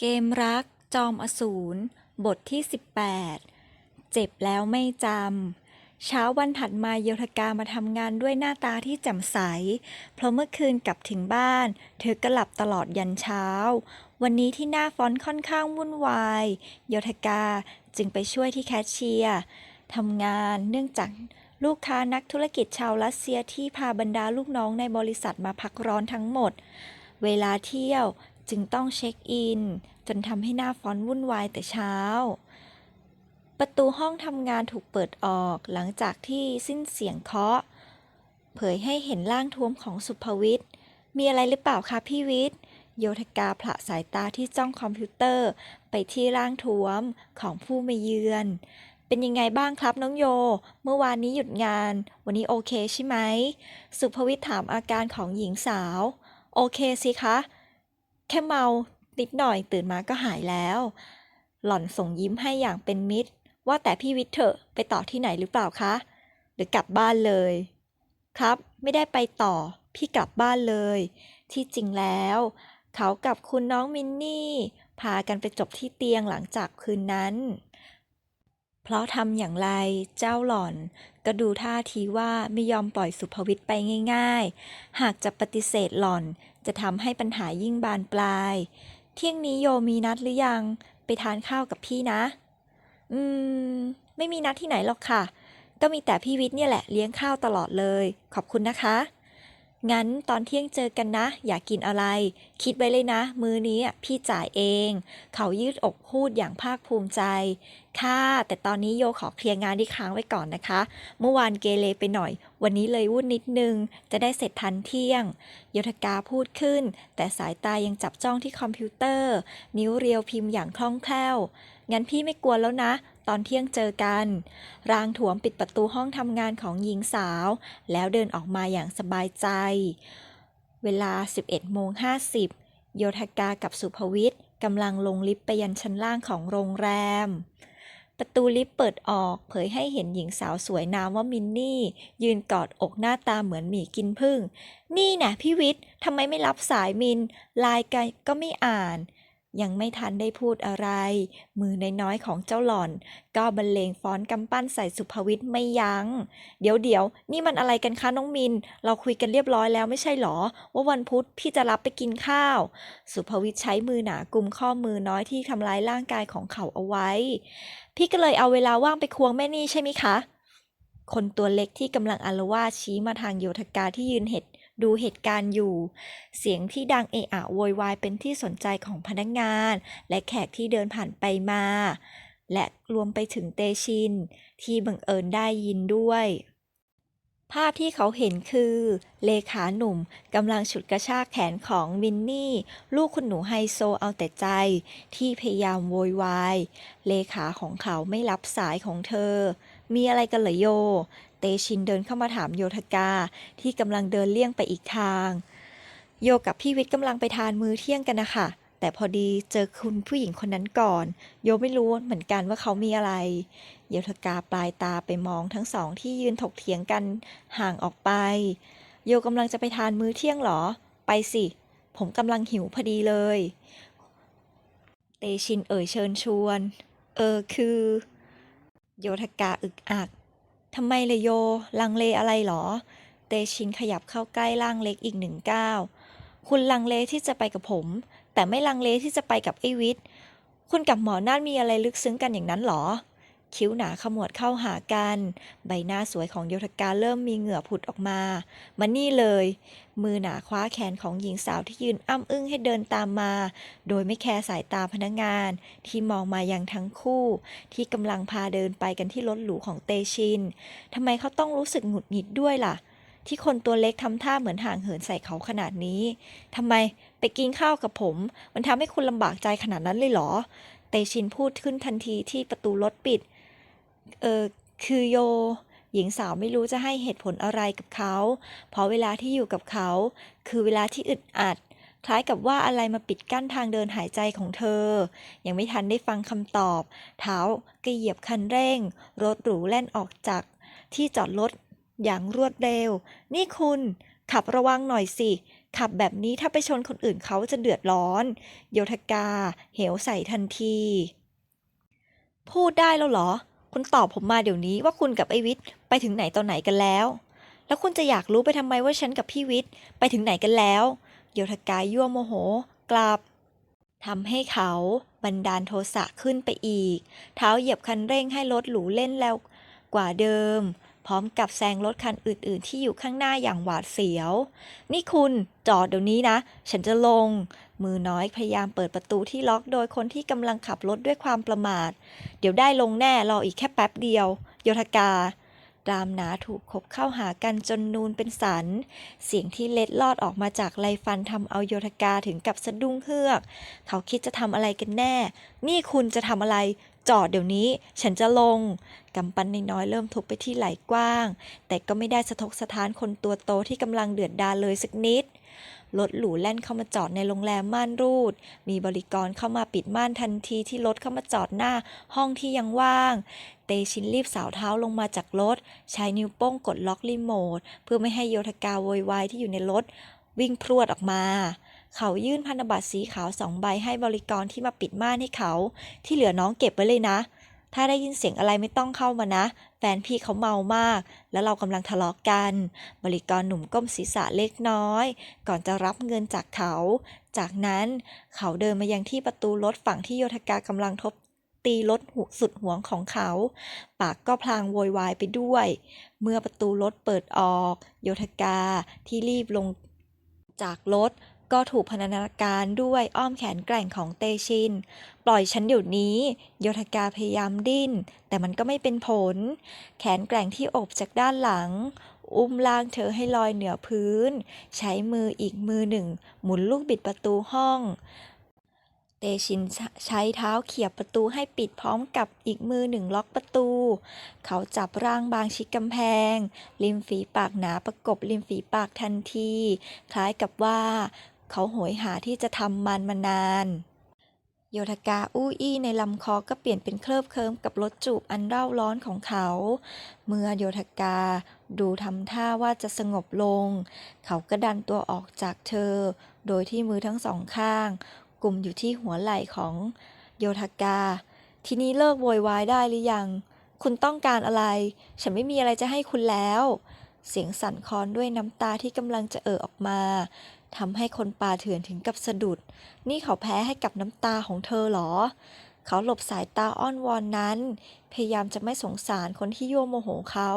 เกมรัก จอมอสูร บทที่ 18 เจ็บแล้วไม่จำ เช้าวันถัดมาโยธกามาทำงานด้วยหน้าตาที่แจ่มใส เพราะเมื่อคืนกลับถึงบ้าน เธอก็หลับตลอดยันเช้า วันนี้ที่หน้าฟอนค่อนข้างวุ่นวายโยธกาจึงไปช่วยที่แคชเชียร์ทำงานเนื่องจากลูกค้านักธุรกิจชาวรัสเซียที่พาบรรดาลูกน้องในบริษัทมาพักร้อนทั้งหมด เวลาเที่ยว จึงต้องเช็คอิน จนทำให้หน้าฟอนต์วุ่นวายแต่เช้า ประตูห้องทำงานถูกเปิดออกหลังจากที่สิ้นเสียงเคาะ เผยให้เห็นร่างท้วมของสุภวิทย์ มีอะไรหรือเปล่าคะพี่วิทย์ โยธกาผละสายตาที่จ้องคอมพิวเตอร์ไปที่ร่างท้วมของผู้มาเยือน เป็นยังไงบ้างครับน้องโย เมื่อวานนี้หยุดงาน วันนี้โอเคใช่ไหม สุภวิทย์ถามอาการของหญิงสาว โอเคสิคะ ค่เมานิดหน่อยตื่นมาก็หายแล้ว หล่อนส่งยิ้มให้อย่างเป็นมิตร ว่าแต่พี่วิทย์เถอะไปต่อที่ไหนหรือเปล่าคะ หรือกลับบ้านเลย ครับ ไม่ได้ไปต่อ พี่กลับบ้านเลย ที่จริงแล้ว เขากับคุณน้องมินนี่ พากันไปจบที่เตียงหลังจากคืนนั้น เพราะทำอย่างไรเจ้าหล่อน ก็ดูท่าทีว่าไม่ยอมปล่อยสุภวิทย์ไปง่าย ๆ หากจะปฏิเสธหล่อน จะทำให้ปัญหายิ่งบานปลาย เที่ยงนี้โยมีนัดหรือยัง ไปทานข้าวกับพี่นะ อืม ไม่มีนัดที่ไหนหรอกค่ะ ก็มีแต่พี่วิทย์เนี่ยแหละเลี้ยงข้าวตลอดเลย ขอบคุณนะคะ งั้นตอนเที่ยงเจอกันนะ อยากกินอะไร คิดไว้เลยนะ มื้อนี้พี่จ่ายเอง เขายืดอกพูดอย่างภาคภูมิใจ ค่ะ แต่ตอนนี้โยขอเคลียร์งานที่ค้างไว้ก่อนนะคะ เมื่อวานเกเรไปหน่อย วันนี้เลยวุ่นนิดนึง จะได้เสร็จทันเที่ยงโยธกาพูดขึ้น แต่สายตายังจับจ้องที่คอมพิวเตอร์ นิ้วเรียวพิมพ์อย่างคล่องแคล่ว งั้นพี่ไม่กลัวแล้วนะ ตอนเที่ยงเจอกัน รางถวมปิดประตูห้องทำงานของหญิงสาว แล้วเดินออกมาอย่างสบายใจ เวลา 11โมง50 โยธกากับสุภวิทย์กำลังลงลิฟต์ไปยันชั้นล่างของโรงแรม ประตูลิฟต์เปิดออกเผยให้เห็นหญิงสาวสวยนามว่ามินนี่ ยืนกอดอกหน้าตาเหมือนหมีกินผึ้งนี่นะพี่วิทย์ทำไมไม่รับสายมินไลน์ก็ไม่อ่าน ยังไม่ทันได้พูดอะไร มือนน้อยๆของเจ้าหล่อน ก็บรรเลงฟ้อนกำปั้นใส่สุภวิทย์ไม่ยัง้ง เดี๋ยวเดี๋ยวนี่มันอะไรกันคะน้องมิน เราคุยกันเรียบร้อยแล้วไม่ใช่หรอ ว่าวันพุธพี่จะรับไปกินข้าว สุภวิทย์ใช้มือหนากุมข้อมือน้อยที่ทำร้ายร่างกายของเขาเอาไว้ พี่ก็เลยเอาเวลาว่างไปควงแม่นี่ใช่ไหมคะคนตัวเล็กที่กำลังอาลวาดชี้มาทางโยธกาที่ยืนเหตุ ดูเหตุการณ์อยู่ เสียงที่ดังเอะอะโวยวายเป็นที่สนใจของพนักงาน และแขกที่เดินผ่านไปมา และรวมไปถึงเตชิน ที่บังเอิญได้ยินด้วย ภาพที่เขาเห็นคือ เลขาหนุ่มกำลังฉุดกระชากแขนของวินนี่ ลูกคุณหนูไฮโซเอาแต่ใจ ที่พยายามโวยวาย เลขาของเขาไม่รับสายของเธอ มีอะไรกันเหรอโย เตชินเดินเข้ามาถามโยธกาที่กำลังเดินเลี่ยงไปอีกทาง โยกับพี่วิทย์กำลังไปทานมื้อเที่ยงกันนะคะแต่พอดีเจอคุณผู้หญิงคนนั้นก่อน โยไม่รู้เหมือนกันว่าเขามีอะไร โยธกาปลายตาไปมองทั้งสองที่ยืนถกเถียงกันห่างออกไป โยกำลังจะไปทานมื้อเที่ยงหรอ ไปสิ ผมกำลังหิวพอดีเลย เตชินเอ่ยเชิญชวน เออคือ โยธกาอึกอักทำไมเลยโย ลังเลอะไรหรอ เตชินขยับเข้าใกล้ร่างเล็กอีกหนึ่งก้าวคุณลังเลที่จะไปกับผม แต่ไม่ลังเลที่จะไปกับไอวิทย์คุณกับหมอน่านมีอะไรลึกซึ้งกันอย่างนั้นหรอ คิ้วหนาขมวดเข้าหากัน ใบหน้าสวยของโยธกาเริ่มมีเหงื่อผุดออกมามานี่เลย มือหนาคว้าแขนของหญิงสาวที่ยืนอ้ำอึ้งให้เดินตามมา โดยไม่แคร์สายตาพนักงาน ที่มองมายังทั้งคู่ ที่กำลังพาเดินไปกันที่รถหรูของเตชินทำไมเขาต้องรู้สึกหงุดหงิดด้วยล่ะ ที่คนตัวเล็กทำท่าเหมือนห่างเหินใส่เขาขนาดนี้ทำไมไปกินข้าวกับผม มันทำให้คุณลำบากใจขนาดนั้นเลยเหรอเตชินพูดขึ้นทันทีที่ประตูรถปิด เออคือโย หญิงสาวไม่รู้จะให้เหตุผลอะไรกับเขา เพราะเวลาที่อยู่กับเขา คือเวลาที่อึดอัด คล้ายกับว่าอะไรมาปิดกั้นทางเดินหายใจของเธอ ยังไม่ทันได้ฟังคำตอบ เท้าก็เหยียบคันเร่ง รถหรูแล่นออกจาก ที่จอดรถอย่างรวดเร็ว นี่คุณขับระวังหน่อยสิ ขับแบบนี้ถ้าไปชนคนอื่นเขาจะเดือดร้อน โยธกา เหวใส่ทันที พูดได้แล้วเหรอ คุณตอบผมมาเดี๋ยวนี้ว่าคุณกับไอวิทย์ไปถึงไหนตอนไหนกันแล้ว แล้วคุณจะอยากรู้ไปทำไมว่าฉันกับพี่วิทย์ไปถึงไหนกันแล้ว โยธกายั่วโมโห กลับทำให้เขาบันดาลโทสะขึ้นไปอีก เท้าเหยียบคันเร่งให้รถหรูเล่นแล้วกว่าเดิม พร้อมกับแซงรถคันอื่นๆ ที่อยู่ข้างหน้าอย่างหวาดเสียว นี่คุณจอดเดี๋ยวนี้นะ ฉันจะลง มือน้อยพยายามเปิดประตูที่ล็อกโดยคนที่กำลังขับรถด้วยความประมาท เดี๋ยวได้ลงแน่รออีกแค่แป๊บเดียว โยธกา รามหนาถูกคบเข้าหากันจนนูนเป็นสัน เสียงที่เล็ดลอดออกมาจากไรฟันทำเอาโยธกาถึงกับสะดุ้งเฮือก เขาคิดจะทำอะไรกันแน่ นี่คุณจะทำอะไร จอดเดี๋ยวนี้ ฉันจะลง กำปั้นน้อยๆเริ่มทุบไปที่ไหล่กว้าง แต่ก็ไม่ได้สะทกสะท้านคนตัวโตที่กำลังเดือดดาลเลยสักนิด รถหรูแล่นเข้ามาจอดในโรงแรมม่านรูด มีบริกรเข้ามาปิดม่านทันทีที่รถเข้ามาจอดหน้า ห้องที่ยังว่าง เตชินรีบสาวเท้าลงมาจากรถ ใช้นิ้วโป้งกดล็อกรีโมท เพื่อไม่ให้โยธกาโวยวายที่อยู่ในรถ วิ่งพรวดออกมาเขายื่นพันธบัตรสีขาวสองใบให้บริกรที่มาปิดม่านให้เขา ที่เหลือน้องเก็บไว้เลยนะ ถ้าได้ยินเสียงอะไรไม่ต้องเข้ามานะ แฟนพี่เขาเมามาก แล้วเรากำลังทะเลาะกัน บริกรหนุ่มก้มศีรษะเล็กน้อย ก่อนจะรับเงินจากเขา จากนั้นเขาเดินมายังที่ประตูรถฝั่งที่โยธกากำลังทบตีรถหุสุดหวงของเขา ปากก็พลางโวยวายไปด้วย เมื่อประตูรถเปิดออก โยธกาที่รีบลงจากรถ ก็ถูกพนันนาการด้วยอ้อมแขนแกร่งของเตชิน ปล่อยฉันเดี๋ยวนี้ โยธกาพยายามดิ้น แต่มันก็ไม่เป็นผล แขนแกร่งที่อบจากด้านหลัง อุ้มล่างเธอให้ลอยเหนือพื้น ใช้มืออีกมือหนึ่ง หมุนลูกบิดประตูห้องเตชินใช้เท้าเขี่ยประตูให้ปิดพร้อมกับอีกมือหนึ่งล็อกประตู เขาจับร่างบางชิดกำแพง ริมฝีปากหนาประกบริมฝีปากทันที คล้ายกับว่า เขาโหยหาที่จะทำมันมานาน โยธกาอู้อี้ในลำคอก็เปลี่ยนเป็นเคลิบเคลิ้มกับรสจูบอันเร่าร้อนของเขา เมื่อโยธกาดูทำท่าว่าจะสงบลง เขาก็ดันตัวออกจากเธอ โดยที่มือทั้งสองข้างกลุ่มอยู่ที่หัวไหล่ของโยธกา ทีนี้เลิกโวยวายได้หรือยัง คุณต้องการอะไร ฉันไม่มีอะไรจะให้คุณแล้วเสียงสั่นคลอนด้วยน้ำตาที่กำลังจะเอ่อออกมา ทำให้คนป่าเถื่อนถึงกับสะดุด นี่เขาแพ้ให้กับน้ำตาของเธอเหรอ เขาหลบสายตาอ้อนวอนนั้น พยายามจะไม่สงสารคนที่ยั่วโมโหเขา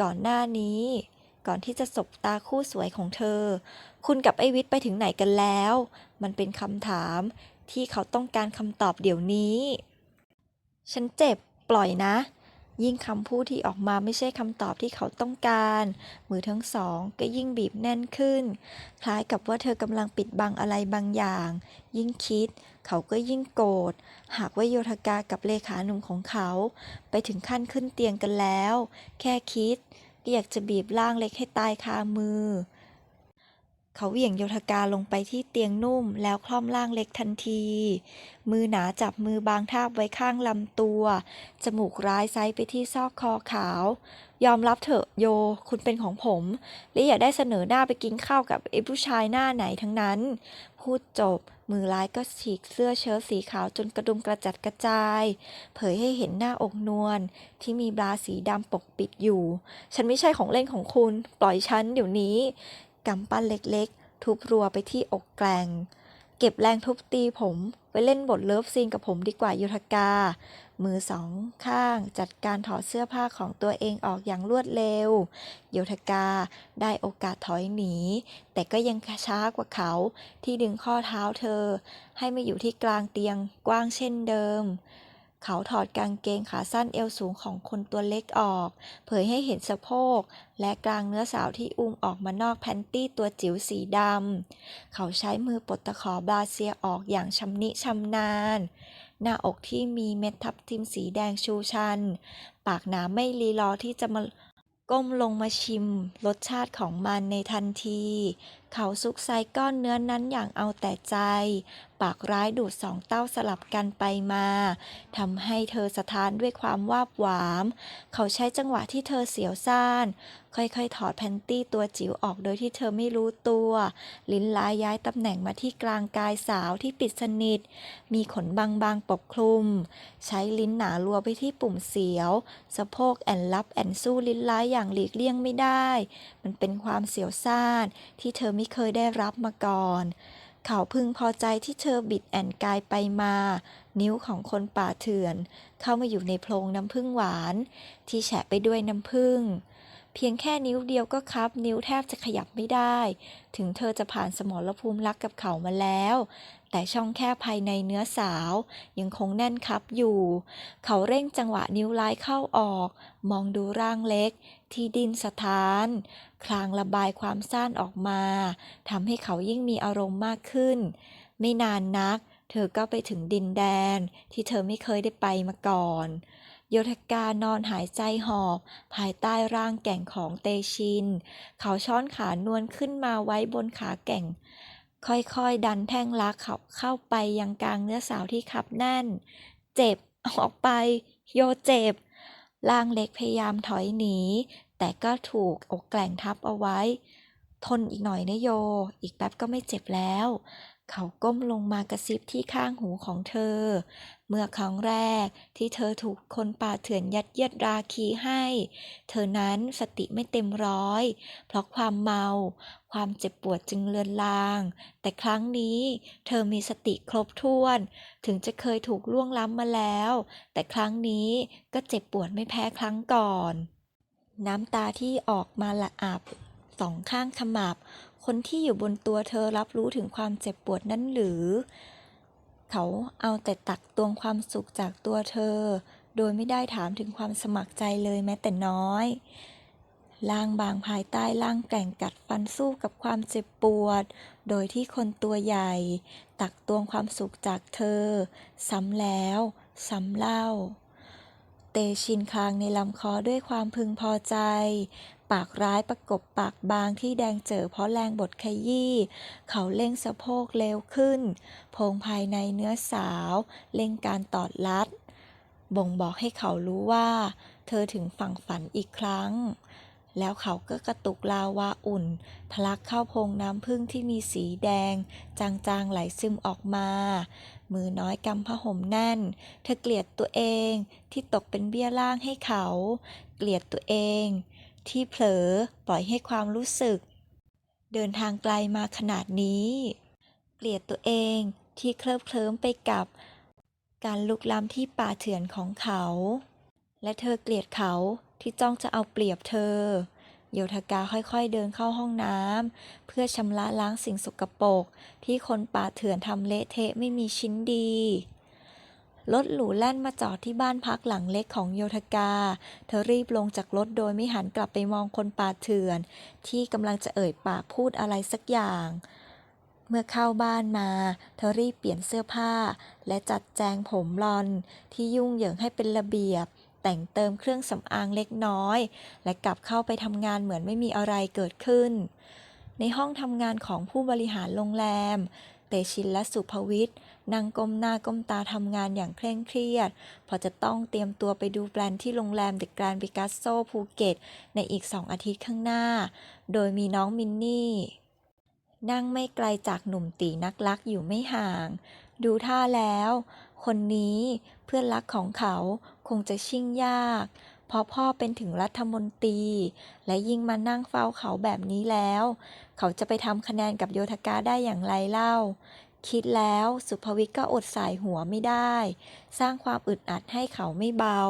ก่อนหน้านี้ ก่อนที่จะสบตาคู่สวยของเธอ คุณกับไอวิทย์ไปถึงไหนกันแล้ว มันเป็นคำถามที่เขาต้องการคำตอบเดี๋ยวนี้ ฉันเจ็บ ปล่อยนะ ยิ่งคำพูดที่ออกมาไม่ใช่คำตอบที่เขาต้องการ มือทั้งสองก็ยิ่งบีบแน่นขึ้น คล้ายกับว่าเธอกำลังปิดบังอะไรบางอย่าง ยิ่งคิด เขาก็ยิ่งโกรธ หากว่าโยธกากับเลขาหนุ่มของเขา ไปถึงขั้นขึ้นเตียงกันแล้ว แค่คิดก็อยากจะบีบร่างเล็กให้ตายคามือ เขาเหวี่ยงโยธกาลงไปที่เตียงนุ่มแล้วคล่อมร่างเล็กทันที มือหนาจับมือบางทาบไว้ข้างลำตัว จมูกร้ายไซไปที่ซอกคอขาว ยอมรับเถอะโย คุณเป็นของผม และอย่าได้เสนอหน้าไปกินข้าวกับไอ้ผู้ชายหน้าไหนทั้งนั้น พูดจบ มือร้ายก็ฉีกเสื้อเชิ้ตสีขาวจนกระดุมกระจัดกระจาย เผยให้เห็นหน้าอกนวลที่มีบราสีดำปกปิดอยู่ ฉันไม่ใช่ของเล่นของคุณ ปล่อยฉันเดี๋ยวนี้ กำปั้นเล็กๆ ทุบรัวไปที่อกแกลงเก็บแรงทุบตีผมไปเล่นบทเลิฟซีนกับผมดีกว่ายุทธกา มือสองข้างจัดการถอดเสื้อผ้าของตัวเองออกอย่างรวดเร็วโยธกาได้โอกาสถอยหนี แต่ก็ยังช้ากว่าเขาที่ดึงข้อเท้าเธอ ให้มาอยู่ที่กลางเตียงกว้างเช่นเดิม เขาถอดกางเกงขาสั้นเอวสูงของคนตัวเล็กออก เผยให้เห็นสะโพก และกลางเนื้อสาวที่อุ้มออกมานอกแพนตี้ตัวจิ๋วสีดำ เขาใช้มือปลดตะขอบาเซียออกอย่างชำนิชำนาญ หน้าอกที่มีเม็ดทับทิมสีแดงชูชัน ปากหนาไม่รีรอที่จะมาก้มลงมาชิม รสชาติของมันในทันที เขาซุกไซก้อนเนื้อนั้นอย่างเอาแต่ใจ ปากร้ายดูดสองเต้าสลับกันไปมาทำให้เธอสะท้านด้วยความวาบหวาม เขาใช้จังหวะที่เธอเสียวซ่าน ค่อยๆ ถอดแพนตี้ตัวจิ๋วออกโดยที่เธอไม่รู้ตัว ลิ้นลายย้ายตำแหน่งมาที่กลางกายสาวที่ปิดสนิท มีขนบางๆปกคลุม ใช้ลิ้นหนารัวไปที่ปุ่มเสียว สะโพกแอนรับแอนสู้ลิ้นร้ายอย่างหลีกเลี่ยงไม่ได้ มันเป็นความเสียวซ่านที่เธอไม่เคยได้รับมาก่อน เขาพึงพอใจที่เธอบิดแอนกายไปมา นิ้วของคนป่าเถื่อน เข้ามาอยู่ในโพรงน้ำผึ้งหวาน ที่แฉะไปด้วยน้ำผึ้ง เพียงแค่นิ้วเดียวก็ครับ นิ้วแทบจะขยับไม่ได้ ถึงเธอจะผ่านสมรภูมิรักกับเขามาแล้ว แต่ช่องแค่ภายในเนื้อสาว ยังคงแน่นคับอยู่ เขาเร่งจังหวะนิ้วลายเข้าออก มองดูร่างเล็ก ที่ดินสถาน คลางระบายความซ่านออกมาทำให้เขายิ่งมีอารมณ์มากขึ้น ไม่นานนัก เธอก็ไปถึงดินแดนที่เธอไม่เคยได้ไปมาก่อน โยธกานอนหายใจหอบ ภายใต้ร่างแก่งของเตชิน เขาช้อนขานวลขึ้นมาไว้บนขาแก่ง ค่อยๆ ดันแท่งลักเขาเข้าไปยังกลางเนื้อสาวที่คับแน่น เจ็บออกไป โยเจ็บร่างเล็กพยายามถอยหนี แต่ก็ถูกอกแกล่งทับเอาไว้ ทนอีกหน่อยนะโย อีกแป๊บก็ไม่เจ็บแล้ว เขาก้มลงมากระซิบที่ข้างหูของเธอ เมื่อครั้งแรกที่เธอถูกคนป่าเถื่อนยัดเยียดราคีให้ เธอนั้นสติไม่เต็มร้อย เพราะความเมา ความเจ็บปวดจึงเลือนลาง แต่ครั้งนี้เธอมีสติครบถ้วน ถึงจะเคยถูกล่วงล้ำมาแล้ว แต่ครั้งนี้ก็เจ็บปวดไม่แพ้ครั้งก่อน น้ำตาที่ออกมาละอาบสองข้างขมับ คนที่อยู่บนตัวเธอรับรู้ถึงความเจ็บปวดนั้นหรือ เขาเอาแต่ตักตวงความสุขจากตัวเธอ โดยไม่ได้ถามถึงความสมัครใจเลยแม้แต่น้อยล่างบางภายใต้ล่างแกร่งกัดฟันสู้กับความเจ็บปวด โดยที่คนตัวใหญ่ ตักตวงความสุขจากเธอ ซ้ำแล้วซ้ำเล่า เตชินคลางในลำคอด้วยความพึงพอใจ ปากร้ายประกบปากบางที่แดงเจอเพราะแรงบดขยี้ เขาเร่งสะโพกเร็วขึ้น โพงภายในเนื้อสาวเร่งการตอดรัด บ่งบอกให้เขารู้ว่า เธอถึงฝั่งฝันอีกครั้ง แล้วเขาก็กระตุกลาวาอุ่น ทะลักเข้าพงน้ำผึ้งที่มีสีแดง จางๆไหลซึมออกมามือน้อยกำผ้าห่มแน่น เธอเกลียดตัวเองที่ตกเป็นเบี้ยล่างให้เขา เกลียดตัวเอง ที่เผลอปล่อยให้ความรู้สึก เดินทางไกลมาขนาดนี้ เกลียดตัวเองที่เคลิบเคลิ้มไปกับ การลุกล้ำที่ป่าเถื่อนของเขา และเธอเกลียดเขาที่จ้องจะเอาเปรียบเธอโยธกาค่อยๆเดินเข้าห้องน้ำเพื่อชำระล้างสิ่งสกปรกที่คนป่าเถื่อนทำเละเทะไม่มีชิ้นดี รถหรูแล่นมาจอดที่บ้านพักหลังเล็กของโยธกา เธอรีบลงจากรถโดยไม่หันกลับไปมองคนป่าเถื่อน ที่กำลังจะเอ่ยปากพูดอะไรสักอย่าง เมื่อเข้าบ้านมา เธอรีบเปลี่ยนเสื้อผ้า และจัดแจงผมบลอน ที่ยุ่งเหยิงให้เป็นระเบียบ แต่งเติมเครื่องสำอางเล็กน้อย และกลับเข้าไปทำงานเหมือนไม่มีอะไรเกิดขึ้น ในห้องทำงานของผู้บริหารโรงแรม เตชินและสุภวิทย์ นั่งก้มหน้าก้มตาทำงานอย่างเคร่งเครียดพราะจะต้องเตรียมตัวไปดูแปลนที่โรงแรมเดอะแกรนด์ปิกัสโซภูเก็ต ในอีกสองอาทิตย์ข้างหน้า โดยมีน้องมินนี่ นั่งไม่ไกลจากหนุ่มตีนักลักอยู่ไม่ห่าง ดูท่าแล้ว คนนี้เพื่อนรักของเขาคงจะชิ่งยากเพราะพ่อเป็นถึงรัฐมนตรี และยิ่งมานั่งเฝ้าเขาแบบนี้แล้ว เขาจะไปทำคะแนนกับโยธกาได้อย่างไรเล่า คิดแล้วสุภวิทย์ก็อดสายหัวไม่ได้ สร้างความอึดอัดให้เขาไม่เบา